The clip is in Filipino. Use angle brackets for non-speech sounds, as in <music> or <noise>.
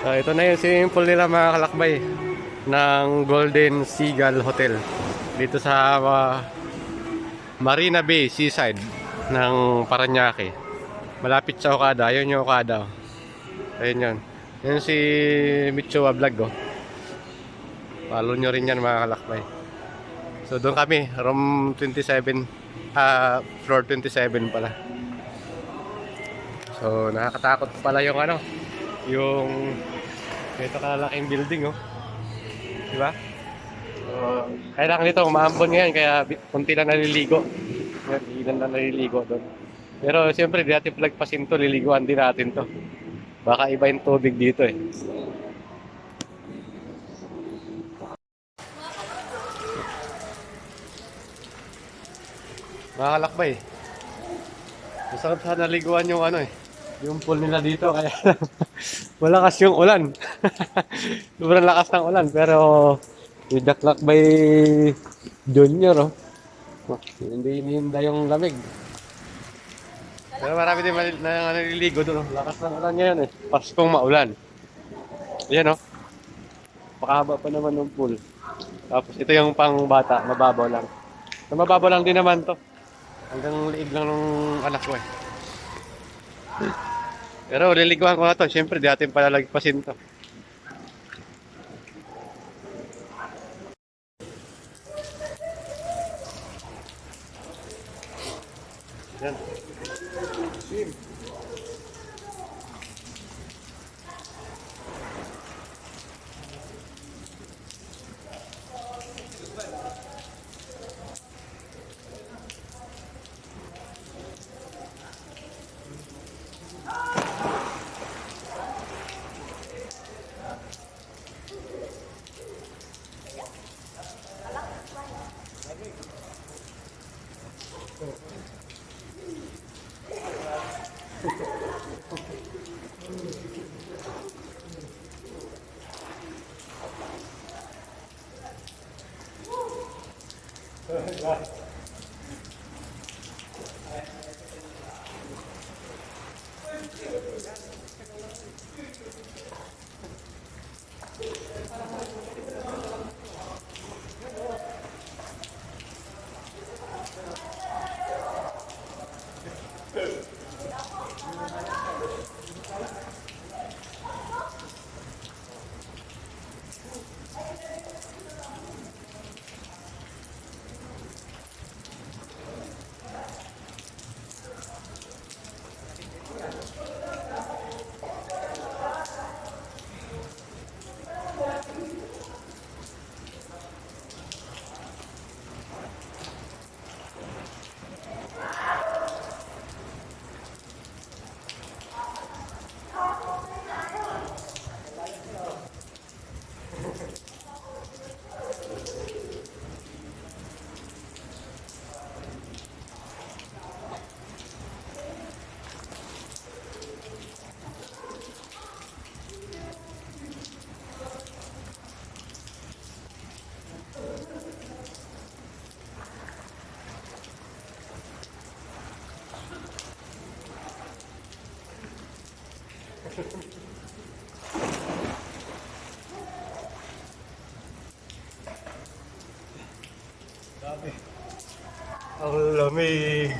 So, ito na yung swimming pool nila mga kalakbay ng Golden Seagull Hotel dito sa ah, Marina Bay Seaside ng Paranaque. Malapit sa Okada. Ayun yung Okada. oh. Ayun yun. Yun si Michoa Vlog oh. Follow nyo rin yan mga kalakbay. So doon kami, room 27, ah floor 27 pala. So nakakatakot pala yung ano, yung ito kalaking building oh. Di ba? So, kailangan nito umaambon ngayon kaya kunti lang naliligo. Ilan lang naliligo doon. Pero siyempre di natin plagpasin to, liliguan din natin to. Baka iba yung tubig dito eh. Mga kalakbay. Masarap sana liguan yung ano eh. Yung pool nila dito kaya <laughs> malakas yung ulan. <laughs> Sobrang lakas ng ulan pero yung Daklakbay Junior oh. Hindi hinihinda yung lamig. Pero marami din mali- na naliligo doon. oh. Lakas ng ulan ngayon eh. Paskong maulan. Yan oh. Pakahaba pa naman ng pool. Tapos ito yung pang bata, mababaw lang. So, mababaw lang din naman to. Hanggang liig lang ng anak ko eh. Pero liliguan ko na to. Siyempre, di natin palalagpasin to. Yan. Right. Ang lamig.